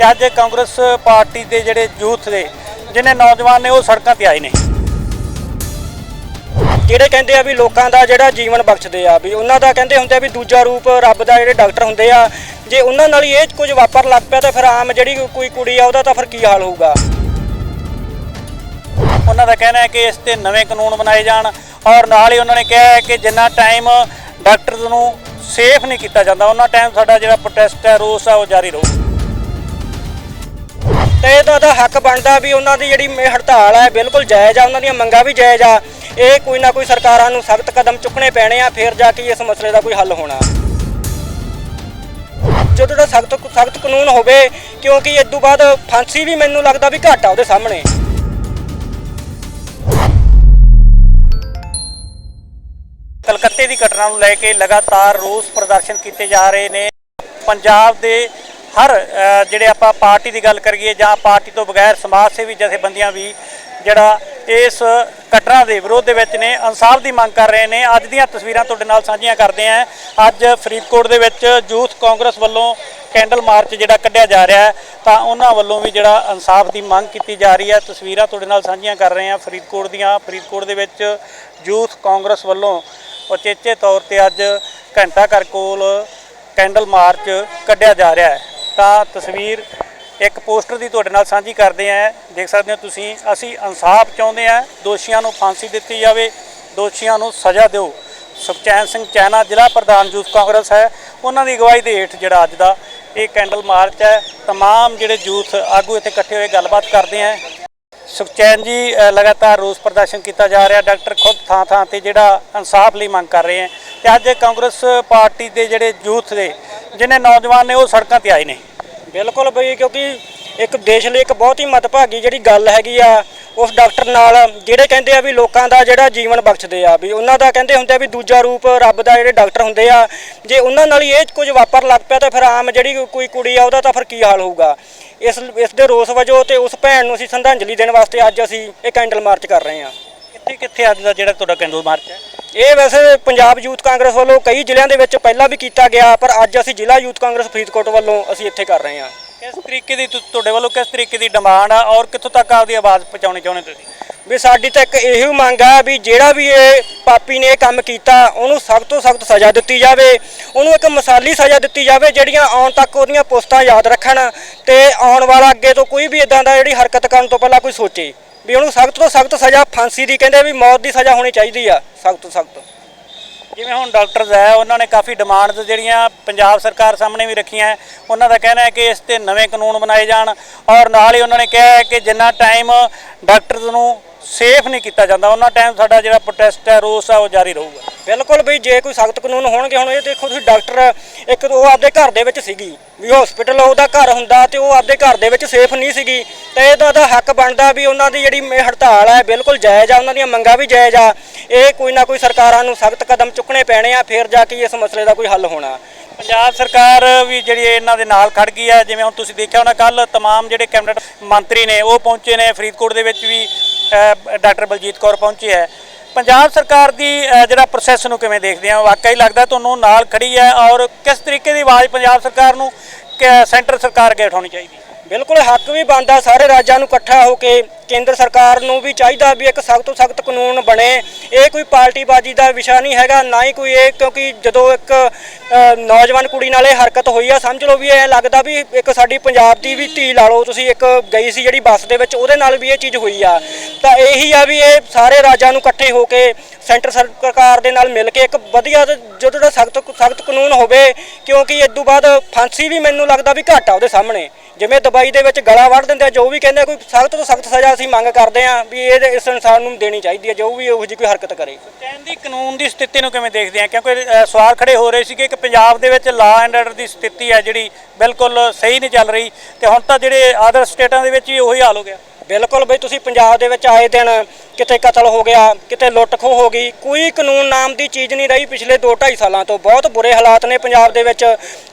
ਤੇ ਅੱਜ ਕਾਂਗਰਸ ਪਾਰਟੀ ਦੇ ਜਿਹੜੇ ਯੂਥ ਦੇ, ਜਿਹਨੇ ਨੌਜਵਾਨ ਨੇ ਉਹ ਸੜਕਾਂ ਤੇ ਆਏ ਨੇ। ਜਿਹੜੇ ਕਹਿੰਦੇ ਆ ਵੀ ਲੋਕਾਂ ਦਾ ਜਿਹੜਾ ਜੀਵਨ ਬਖਸ਼ਦੇ ਆ, ਵੀ ਉਹਨਾਂ ਦਾ ਕਹਿੰਦੇ ਹੁੰਦੇ ਆ ਵੀ ਦੂਜਾ ਰੂਪ ਰੱਬ ਦਾ ਜਿਹੜੇ ਡਾਕਟਰ ਹੁੰਦੇ ਆ, ਜੇ ਉਹਨਾਂ ਨਾਲ ਹੀ ਇਹ ਕੁਝ ਵਾਪਰ ਲੱਗ ਪਿਆ ਤਾਂ ਫਿਰ ਆਮ ਜਿਹੜੀ ਕੋਈ ਕੁੜੀ ਆ ਉਹਦਾ ਤਾਂ ਫਿਰ ਕੀ ਹਾਲ ਹੋਊਗਾ? ਉਹਨਾਂ ਦਾ ਕਹਿਣਾ ਹੈ ਕਿ ਇਸ ਤੇ ਨਵੇਂ ਕਾਨੂੰਨ ਬਣਾਏ ਜਾਣ ਔਰ ਨਾਲ ਹੀ ਉਹਨਾਂ ਨੇ ਕਿਹਾ ਹੈ ਕਿ ਜਿੰਨਾ ਟਾਈਮ ਡਾਕਟਰਸ ਨੂੰ ਸੇਫ ਨਹੀਂ ਕੀਤਾ ਜਾਂਦਾ, ਉਹਨਾਂ ਟਾਈਮ ਸਾਡਾ ਜਿਹੜਾ ਪ੍ਰੋਟੈਸਟ ਹੈ ਰੋਸ ਹੈ ਉਹ ਜਾਰੀ ਰਹੂ। ਤੇ ਇਹਦਾ ਤਾਂ ਹੱਕ ਬਣਦਾ ਵੀ ਉਹਨਾਂ ਦੀ ਜਿਹੜੀ ਹੜਤਾਲ ਹੈ, ਬਿਲਕੁਲ ਜਾਇਜ਼ ਆ, ਉਹਨਾਂ ਦੀਆਂ ਮੰਗਾਂ ਵੀ ਜਾਇਜ਼ ਆ। ਇਹ ਕੋਈ ਨਾ ਕੋਈ ਸਰਕਾਰਾਂ ਨੂੰ ਸਖਤ ਕਦਮ ਚੁੱਕਣੇ ਪੈਣੇ ਆ, ਫਿਰ ਜਾ ਕੇ ਇਸ ਮਸਲੇ ਦਾ ਕੋਈ ਹੱਲ ਹੋਣਾ। ਜਦੋਂ ਦਾ ਸਖਤ ਸਖਤ ਕਾਨੂੰਨ ਹੋਵੇ, ਕਿਉਂਕਿ ਇਸ ਤੋਂ ਬਾਅਦ ਫਾਂਸੀ ਵੀ ਮੈਨੂੰ ਲੱਗਦਾ ਵੀ ਘੱਟ ਆ ਉਹਦੇ ਸਾਹਮਣੇ। ਕਲਕੱਤੇ ਦੀ ਘਟਨਾ ਨੂੰ ਲੈ ਕੇ ਲਗਾਤਾਰ ਰੋਸ ਪ੍ਰਦਰਸ਼ਨ ਕੀਤੇ ਜਾ ਰਹੇ ਨੇ। ਪੰਜਾਬ ਦੇ ਹਰ ਜਿਹੜੇ ਆਪਾਂ ਪਾਰਟੀ ਦੀ ਗੱਲ ਕਰੀਏ ਜਾਂ ਪਾਰਟੀ ਤੋਂ ਬਗੈਰ ਸਮਾਜ ਸੇਵੀ ਜਥੇਬੰਦੀਆਂ ਵੀ ਜਿਹੜਾ ਇਸ ਘਟਨਾ ਦੇ ਵਿਰੋਧ ਦੇ ਵਿੱਚ ਨੇ ਇਨਸਾਫ ਦੀ ਮੰਗ ਕਰ ਰਹੇ ਨੇ। ਅੱਜ ਦੀਆਂ ਤਸਵੀਰਾਂ ਤੁਹਾਡੇ ਨਾਲ ਸਾਂਝੀਆਂ ਕਰਦੇ ਆਂ ਅੱਜ ਫਰੀਦਕੋਟ ਦੇ ਵਿੱਚ ਯੂਥ ਕਾਂਗਰਸ ਵੱਲੋਂ ਕੈਂਡਲ ਮਾਰਚ ਜਿਹੜਾ ਕੱਢਿਆ ਜਾ ਰਿਹਾ ਹੈ, ਤਾਂ ਉਹਨਾਂ ਵੱਲੋਂ ਵੀ ਜਿਹੜਾ ਇਨਸਾਫ ਦੀ ਮੰਗ ਕੀਤੀ ਜਾ ਰਹੀ ਹੈ। ਤਸਵੀਰਾਂ ਤੁਹਾਡੇ ਨਾਲ ਸਾਂਝੀਆਂ ਕਰ ਰਹੇ ਹਾਂ। ਫਰੀਦਕੋਟ ਦੀਆਂ, ਫਰੀਦਕੋਟ ਦੇ ਵਿੱਚ ਯੂਥ ਕਾਂਗਰਸ ਵੱਲੋਂ ਉਚੇਚੇ ਤੌਰ ਤੇ ਅੱਜ ਘੰਟਾ ਘਰ ਕੋਲ ਕੈਂਡਲ ਮਾਰਚ ਕੱਢਿਆ ਜਾ ਰਿਹਾ ਹੈ। ਤਾਂ ਤਸਵੀਰ ਇੱਕ ਪੋਸਟਰ ਦੀ ਤੁਹਾਡੇ ਨਾਲ ਸਾਂਝੀ ਕਰਦੇ ਆਂ ਦੇਖ ਸਕਦੇ ਹੋ ਤੁਸੀਂ ਅਸੀਂ ਇਨਸਾਫ ਚਾਹੁੰਦੇ ਆਂ ਦੋਸ਼ੀਆਂ ਨੂੰ ਫਾਂਸੀ ਦਿੱਤੀ ਜਾਵੇ ਦੋਸ਼ੀਆਂ ਨੂੰ ਸਜ਼ਾ ਦਿਓ ਸੁਖਚੈਨ ਸਿੰਘ ਚੈਨਾ ਜ਼ਿਲ੍ਹਾ ਪ੍ਰਧਾਨ ਯੂਥ ਕਾਂਗਰਸ ਹੈ ਉਹਨਾਂ ਦੀ ਅਗਵਾਈ ਦੇ ਹੇਠ ਜਿਹੜਾ ਅੱਜ ਦਾ ਇਹ ਕੈਂਡਲ ਮਾਰਚ ਹੈ तमाम ਜਿਹੜੇ ਯੂਥ ਆਗੂ ਇੱਥੇ ਇਕੱਠੇ ਹੋਏ ਗੱਲਬਾਤ ਕਰਦੇ ਆਂ ਸੁਖਚੈਨ ਜੀ ਲਗਾਤਾਰ ਰੋਸ ਪ੍ਰਦਰਸ਼ਨ ਕੀਤਾ ਜਾ ਰਿਹਾ। ਡਾਕਟਰ ਖੁਦ ਥਾਂ ਥਾਂ ਤੇ ਜਿਹੜਾ ਇਨਸਾਫ ਲਈ ਮੰਗ ਕਰ ਰਹੇ ਹੈ ਤੇ ਅੱਜ ਕਾਂਗਰਸ ਪਾਰਟੀ ਦੇ ਜਿਹੜੇ ਯੂਥ ਦੇ ਜਿਹਨੇ ਨੌਜਵਾਨ ਨੇ, ਉਹ ਸੜਕਾਂ ਤੇ ਆਏ ਨੇ। ਬਿਲਕੁਲ ਬਈ, ਕਿਉਂਕਿ ਇੱਕ ਦੇਸ਼ ਲਈ ਇੱਕ ਬਹੁਤ ਹੀ ਮਤਭਾਗੀ ਜਿਹੜੀ ਗੱਲ ਹੈਗੀ ਆ ਉਸ ਡਾਕਟਰ ਨਾਲ ਜਿਹੜੇ ਕਹਿੰਦੇ ਆ ਵੀ ਲੋਕਾਂ ਦਾ ਜਿਹੜਾ ਜੀਵਨ ਬਖਸ਼ਦੇ ਆ ਵੀ ਉਹਨਾਂ ਦਾ ਕਹਿੰਦੇ ਹੁੰਦੇ ਆ ਵੀ ਦੂਜਾ ਰੂਪ ਰੱਬ ਦਾ ਜਿਹੜੇ ਡਾਕਟਰ ਹੁੰਦੇ ਆ ਜੇ ਉਹਨਾਂ ਨਾਲ ਹੀ ਇਹ ਕੁਝ ਵਾਪਰ ਲੱਗ ਪਿਆ ਤਾਂ ਫਿਰ ਆਮ ਜਿਹੜੀ ਕੋਈ ਕੁੜੀ ਆ ਉਹਦਾ ਤਾਂ ਫਿਰ ਕੀ ਹਾਲ ਹੋਊਗਾ? ਇਸ ਇਸ ਦੇ ਰੋਸ ਵਜੋਂ ਤੇ ਉਸ ਭੈਣ ਨੂੰ ਅਸੀਂ ਸ਼ਰਧਾਂਜਲੀ ਦੇਣ ਵਾਸਤੇ ਅੱਜ ਅਸੀਂ ਇਹ ਕੈਂਡਲ ਮਾਰਚ ਕਰ ਰਹੇ ਹਾਂ। ਕਿੱਥੇ ਕਿੱਥੇ ਅੱਜ ਦਾ ਜਿਹੜਾ ਤੁਹਾਡਾ ਕੈਂਡਲ ਮਾਰਚ ਹੈ? ਇਹ ਵੈਸੇ ਪੰਜਾਬ ਯੂਥ ਕਾਂਗਰਸ ਵੱਲੋਂ ਕਈ ਜ਼ਿਲ੍ਹਿਆਂ ਦੇ ਵਿੱਚ ਪਹਿਲਾਂ ਵੀ ਕੀਤਾ ਗਿਆ ਪਰ ਅੱਜ ਅਸੀਂ ਜ਼ਿਲ੍ਹਾ ਯੂਥ ਕਾਂਗਰਸ ਫਰੀਦਕੋਟ ਵੱਲੋਂ ਅਸੀਂ ਇੱਥੇ ਕਰ ਰਹੇ ਹਾਂ। ਕਿਸ ਤਰੀਕੇ ਦੀ ਤੁ- ਤੁਹਾਡੇ ਵੱਲੋਂ ਕਿਸ ਤਰੀਕੇ ਦੀ ਡਿਮਾਂਡ ਆ ਔਰ ਕਿੱਥੋਂ ਤੱਕ ਆਪਦੀ ਆਵਾਜ਼ ਪਹੁੰਚਾਉਣੀ ਚਾਹੁੰਦੇ ਤੁਸੀਂ? ਵੀ ਸਾਡੀ ਤਾਂ ਇੱਕ ਇਹੋ ਮੰਗ ਆ ਵੀ ਜਿਹੜਾ ਵੀ ਇਹ ਪਾਪੀ ਨੇ ਇਹ ਕੰਮ ਕੀਤਾ, ਉਹਨੂੰ ਸਖਤ ਤੋਂ ਸਖਤ ਸਜ਼ਾ ਦਿੱਤੀ ਜਾਵੇ, ਉਹਨੂੰ ਇੱਕ ਮਿਸਾਲੀ ਸਜ਼ਾ ਦਿੱਤੀ ਜਾਵੇ ਜਿਹੜੀਆਂ ਆਉਣ ਤੱਕ ਉਹਦੀਆਂ ਪੋਸਟਾਂ ਯਾਦ ਰੱਖਣ ਤੇ ਆਉਣ ਵਾਲਾ ਅੱਗੇ ਤੋਂ ਕੋਈ ਵੀ ਇਦਾਂ ਦਾ ਜਿਹੜੀ ਹਰਕਤ ਕਰਨ ਤੋਂ ਪਹਿਲਾਂ ਕੋਈ ਸੋਚੇ, ਵੀ ਉਹਨੂੰ ਸਖਤ ਤੋਂ ਸਖਤ ਸਜ਼ਾ ਫਾਂਸੀ ਦੀ ਕਹਿੰਦੇ ਵੀ ਮੌਤ ਦੀ ਸਜ਼ਾ ਹੋਣੀ ਚਾਹੀਦੀ ਆ, ਸਖਤ ਤੋਂ ਸਖਤ। ਜਿਵੇਂ ਹੁਣ ਡਾਕਟਰਸ ਹੈ, ਉਹਨਾਂ ਨੇ ਕਾਫੀ ਡਿਮਾਂਡਸ ਜਿਹੜੀਆਂ ਪੰਜਾਬ ਸਰਕਾਰ ਸਾਹਮਣੇ ਵੀ ਰੱਖੀਆਂ ਹੈ। ਉਹਨਾਂ ਦਾ ਕਹਿਣਾ ਹੈ ਕਿ ਇਸ ਤੇ ਨਵੇਂ ਕਾਨੂੰਨ ਬਣਾਏ ਜਾਣ ਔਰ ਨਾਲ ਹੀ ਉਹਨਾਂ ਨੇ ਕਿਹਾ ਹੈ ਕਿ ਜਿੰਨਾ ਟਾਈਮ ਡਾਕਟਰਸ ਨੂੰ ਸੇਫ ਨਹੀਂ ਕੀਤਾ ਜਾਂਦਾ, ਉਹਨਾਂ ਟਾਈਮ ਸਾਡਾ ਜਿਹੜਾ ਪ੍ਰੋਟੈਸਟ ਹੈ, ਰੋਸ ਹੈ, ਉਹ ਜਾਰੀ ਰਹੂਗਾ ਬਿਲਕੁਲ ਵੀ ਜੇ ਕੋਈ ਸਖਤ ਕਾਨੂੰਨ ਹੋਣਗੇ ਹੁਣ ਇਹ ਦੇਖੋ ਤੁਸੀਂ ਡਾਕਟਰ ਇੱਕ ਉਹ ਆਪਦੇ ਘਰ ਦੇ ਵਿੱਚ ਸੀਗੀ ਵੀ ਹਸਪੀਟਲ ਉਹਦਾ ਘਰ ਹੁੰਦਾ ਤੇ ਉਹ ਆਪਦੇ ਘਰ ਦੇ ਵਿੱਚ ਸੇਫ ਨਹੀਂ ਸੀਗੀ ਤੇ ਇਹਦਾ ਤਾਂ ਹੱਕ ਬਣਦਾ ਵੀ ਉਹਨਾਂ ਦੀ ਜਿਹੜੀ ਇਹ ਹੜਤਾਲ ਹੈ ਬਿਲਕੁਲ ਜਾਇਜ਼ ਆ ਉਹਨਾਂ ਦੀਆਂ ਮੰਗਾਂ ਵੀ ਜਾਇਜ਼ ਆ ਇਹ ਕੋਈ ਨਾ ਕੋਈ ਸਰਕਾਰਾਂ ਨੂੰ ਸਖਤ ਕਦਮ ਚੁੱਕਣੇ ਪੈਣੇ ਆ ਫਿਰ ਜਾ ਕੇ ਇਸ ਮਸਲੇ ਦਾ ਕੋਈ ਹੱਲ ਹੋਣਾ ਪੰਜਾਬ ਸਰਕਾਰ ਵੀ ਜਿਹੜੀ ਇਹਨਾਂ ਦੇ ਨਾਲ ਖੜ ਗਈ ਹੈ ਜਿਵੇਂ ਹੁਣ ਤੁਸੀਂ ਦੇਖਿਆ ਹੋਣਾ ਕੱਲ तमाम ਜਿਹੜੇ ਕੈਬਨਿਟ ਮੰਤਰੀ ਨੇ ਉਹ ਪਹੁੰਚੇ ਨੇ ਫਰੀਦਕੋਟ ਦੇ ਵਿੱਚ ਵੀ ਅ, ਡਾਕਟਰ ਬਲਜੀਤ ਕੌਰ ਪਹੁੰਚੀ ਹੈ ਪੰਜਾਬ ਸਰਕਾਰ ਦੀ ਜਿਹੜਾ ਪ੍ਰੋਸੈਸ ਨੂੰ ਕਿਵੇਂ ਦੇਖਦੇ ਆ ਵਾਕਈ ਲੱਗਦਾ ਤੁਹਾਨੂੰ ਨਾਲ ਖੜੀ ਹੈ ਔਰ ਕਿਸ ਤਰੀਕੇ ਦੀ ਆਵਾਜ਼ ਪੰਜਾਬ ਸਰਕਾਰ ਨੂੰ, ਕਿ- ਸੈਂਟਰ ਸਰਕਾਰ ਅੱਗੇ ਉਠਾਉਣੀ ਚਾਹੀਦੀ ਬਿਲਕੁਲ ਹੱਕ ਵੀ ਬਣਦਾ, ਸਾਰੇ ਰਾਜਾਂ ਨੂੰ ਇਕੱਠਾ ਹੋ ਕੇ ਕੇਂਦਰ ਸਰਕਾਰ ਨੂੰ ਵੀ ਚਾਹੀਦਾ ਵੀ ਇੱਕ ਸਖਤ ਤੋਂ ਸਖਤ ਕਾਨੂੰਨ ਬਣੇ। ਇਹ ਕੋਈ ਪਾਰਟੀਬਾਜ਼ੀ ਦਾ ਵਿਸ਼ਾ ਨਹੀਂ ਹੈਗਾ, ਨਾ ਹੀ ਕੋਈ ਇਹ, ਕਿਉਂਕਿ ਜਦੋਂ ਇੱਕ ਨੌਜਵਾਨ ਕੁੜੀ ਨਾਲ ਇਹ ਹਰਕਤ ਹੋਈ ਆ, ਸਮਝ ਲਓ ਵੀ ਇਹ ਲੱਗਦਾ ਵੀ ਇੱਕ ਸਾਡੀ ਪੰਜਾਬ ਦੀ ਵੀ ਧੀ ਲਾ ਲਓ, ਤੁਸੀਂ ਇੱਕ ਗਈ ਸੀ ਜਿਹੜੀ ਬੱਸ ਦੇ ਵਿੱਚ, ਉਹਦੇ ਨਾਲ ਵੀ ਇਹ ਚੀਜ਼ ਹੋਈ ਆ। ਤਾਂ ਇਹੀ ਆ ਵੀ ਇਹ ਸਾਰੇ ਰਾਜਾਂ ਨੂੰ ਇਕੱਠੇ ਹੋ ਕੇ ਸੈਂਟਰ ਸਰਕਾਰ ਦੇ ਨਾਲ ਮਿਲ ਕੇ ਇੱਕ ਵਧੀਆ ਜਦੋਂ ਦਾ ਸਖਤ ਸਖਤ ਕਾਨੂੰਨ ਹੋਵੇ, ਕਿਉਂਕਿ ਇਸ ਤੋਂ ਬਾਅਦ ਫਾਂਸੀ ਵੀ ਮੈਨੂੰ ਲੱਗਦਾ ਵੀ ਘੱਟ ਆ ਉਹਦੇ ਸਾਹਮਣੇ। ਜਿਵੇਂ ਦੁਬਈ ਦੇ ਵਿੱਚ ਗਲਾ ਵੱਢ ਦਿੰਦੇ ਆ, ਜੋ ਵੀ ਕਹਿੰਦੇ ਆ, ਕੋਈ ਸਖਤ ਤੋਂ ਸਖਤ ਸਜ਼ਾ ਅਸੀਂ ਮੰਗ ਕਰਦੇ ਆ ਵੀ ਇਹ ਇਸ ਇਨਸਾਨ ਨੂੰ ਦੇਣੀ ਚਾਹੀਦੀ ਹੈ, ਜੋ ਵੀ ਇਹੋ ਜਿਹੀ ਕੋਈ ਹਰਕਤ ਕਰੇ। ਚੈਨ ਦੀ ਕਾਨੂੰਨ ਦੀ ਸਥਿਤੀ ਨੂੰ ਕਿਵੇਂ ਦੇਖਦੇ ਆ? ਕਿਉਂਕਿ ਸਵਾਲ ਖੜੇ ਹੋ ਰਹੇ ਸੀਗੇ ਕਿ ਪੰਜਾਬ ਦੇ ਵਿੱਚ ਲਾ ਐਂਡ ਆਰਡਰ ਦੀ ਸਥਿਤੀ ਹੈ ਜਿਹੜੀ ਬਿਲਕੁਲ ਸਹੀ ਨਹੀਂ ਚੱਲ ਰਹੀ ਤੇ ਹੁਣ ਤਾਂ ਜਿਹੜੇ ਆਦਰ ਸਟੇਟਾਂ ਦੇ ਵਿੱਚ ਵੀ ਉਹੀ ਹਾਲ ਹੋ ਗਿਆ। ਬਿਲਕੁਲ ਬਈ ਤੁਸੀਂ ਪੰਜਾਬ ਦੇ ਵਿੱਚ ਆਏ ਦਿਨ ਕਿਤੇ ਕਤਲ ਹੋ ਗਿਆ, ਕਿਤੇ ਲੁੱਟ ਖੋਹ ਹੋ ਗਈ, ਕੋਈ ਕਾਨੂੰਨ ਨਾਮ ਦੀ ਚੀਜ਼ ਨਹੀਂ ਰਹੀ ਪਿਛਲੇ 2.5 ਸਾਲਾਂ ਤੋਂ। ਬਹੁਤ ਬੁਰੇ ਹਾਲਾਤ ਨੇ ਪੰਜਾਬ ਦੇ ਵਿੱਚ।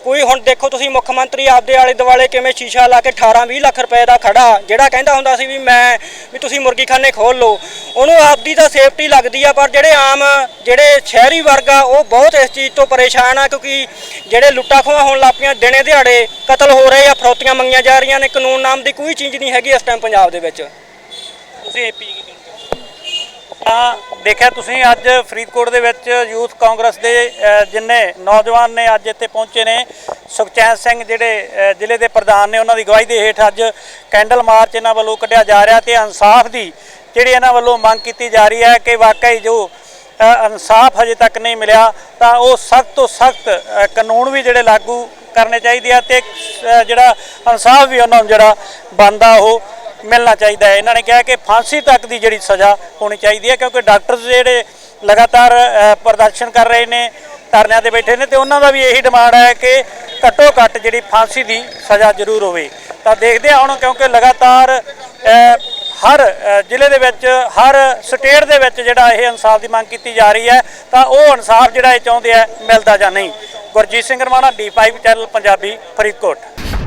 ਕੋਈ ਹੁਣ ਦੇਖੋ ਤੁਸੀਂ ਮੁੱਖ ਮੰਤਰੀ ਆਪਦੇ ਆਲੇ ਦੁਆਲੇ ਕਿਵੇਂ ਸ਼ੀਸ਼ਾ ਲਾ ਕੇ 18-20 ਲੱਖ ਰੁਪਏ ਦਾ ਖੜਾ, ਜਿਹੜਾ ਕਹਿੰਦਾ ਹੁੰਦਾ ਸੀ ਵੀ ਮੈਂ, ਵੀ ਤੁਸੀਂ ਮੁਰਗੀਖਾਨੇ ਖੋਲ ਲਓ। ਉਹਨੂੰ ਆਪਦੀ ਤਾਂ ਸੇਫਟੀ ਲੱਗਦੀ ਆ, ਪਰ ਜਿਹੜੇ ਆਮ, ਜਿਹੜੇ ਸ਼ਹਿਰੀ ਵਰਗ ਆ, ਉਹ ਬਹੁਤ ਇਸ ਚੀਜ਼ ਤੋਂ ਪਰੇਸ਼ਾਨ ਆ, ਕਿਉਂਕਿ ਜਿਹੜੇ ਲੁੱਟਾਂ ਖੋਹਾਂ ਹੋਣ ਲੱਪੀਆਂ ਦਿਨੇ ਦਿਹਾੜੇ ਕਤਲ ਹੋ ਰਹੇ ਆ, ਫਰੋਤੀਆਂ ਮੰਗੀਆਂ ਜਾ ਰਹੀਆਂ ਨੇ, ਕਾਨੂੰਨ ਨਾਮ ਦੀ ਕੋਈ ਚੀਜ਼ ਨਹੀਂ ਹੈਗੀ ਇਸ ਟਾਈਮ ਪੰਜਾਬ ਦੇ ਵਿੱਚ। ਤੁਸੀਂ ਏਪੀ ਕੀ ਤਾਂ ਦੇਖਿਆ ਤੁਸੀਂ ਅੱਜ ਫਰੀਦਕੋਟ ਦੇ ਵਿੱਚ ਯੂਥ ਕਾਂਗਰਸ ਦੇ ਜਿੰਨੇ ਨੌਜਵਾਨ ਨੇ ਅੱਜ ਇੱਥੇ ਪਹੁੰਚੇ ਨੇ, ਸੁਖਚੈਨ ਸਿੰਘ ਜਿਹੜੇ ਜ਼ਿਲ੍ਹੇ ਦੇ ਪ੍ਰਧਾਨ ਨੇ, ਉਹਨਾਂ ਦੀ ਅਗਵਾਈ ਦੇ ਹੇਠ ਅੱਜ ਕੈਂਡਲ ਮਾਰਚ ਇਹਨਾਂ ਵੱਲੋਂ ਕੱਢਿਆ ਜਾ ਰਿਹਾ ਤੇ ਇਨਸਾਫ ਦੀ ਜਿਹੜੀ ਇਹਨਾਂ ਵੱਲੋਂ ਮੰਗ ਕੀਤੀ ਜਾ ਰਹੀ ਹੈ ਕਿ ਵਾਕਈ ਜੋ ਇਨਸਾਫ ਹਜੇ ਤੱਕ ਨਹੀਂ ਮਿਲਿਆ, ਤਾਂ ਉਹ ਸਖਤ ਤੋਂ ਸਖਤ ਕਾਨੂੰਨ ਵੀ ਜਿਹੜੇ ਲਾਗੂ ਕਰਨੇ ਚਾਹੀਦੇ ਆ ਤੇ ਜਿਹੜਾ ਇਨਸਾਫ ਵੀ ਉਹਨਾਂ ਨੂੰ ਜਿਹੜਾ ਬਣਦਾ ਉਹ ਮਿਲਣਾ ਚਾਹੀਦਾ ਹੈ। ਇਹਨਾਂ ਨੇ ਕਿਹਾ ਕਿ ਫਾਂਸੀ ਤੱਕ ਦੀ ਜਿਹੜੀ ਸਜ਼ਾ ਹੋਣੀ ਚਾਹੀਦੀ ਹੈ, ਕਿਉਂਕਿ ਡਾਕਟਰ ਜਿਹੜੇ ਲਗਾਤਾਰ ਪ੍ਰਦਰਸ਼ਨ ਕਰ ਰਹੇ ਨੇ, ਧਰਨਿਆਂ ਤੇ ਬੈਠੇ ਨੇ, ਤੇ ਉਹਨਾਂ ਦਾ ਵੀ ਇਹੀ ਡਿਮਾਂਡ ਹੈ ਕਿ ਘੱਟੋ ਘੱਟ ਜਿਹੜੀ ਫਾਂਸੀ ਦੀ ਸਜ਼ਾ ਜ਼ਰੂਰ ਹੋਵੇ। ਤਾਂ ਦੇਖਦੇ ਹਾਂ ਹੁਣ, ਕਿਉਂਕਿ ਲਗਾਤਾਰ ਹਰ ਜ਼ਿਲ੍ਹੇ ਦੇ ਵਿੱਚ, ਹਰ ਸਟੇਟ ਦੇ ਵਿੱਚ ਜਿਹੜਾ ਇਹ ਇਨਸਾਫ ਦੀ ਮੰਗ ਕੀਤੀ ਜਾ ਰਹੀ ਹੈ, ਤਾਂ ਉਹ ਇਨਸਾਫ ਜਿਹੜਾ ਇਹ ਚਾਹੁੰਦੇ ਆ ਮਿਲਦਾ ਜਾਂ ਨਹੀਂ। Gurjeet Singh Ramana D five channel Punjabi Faridkot.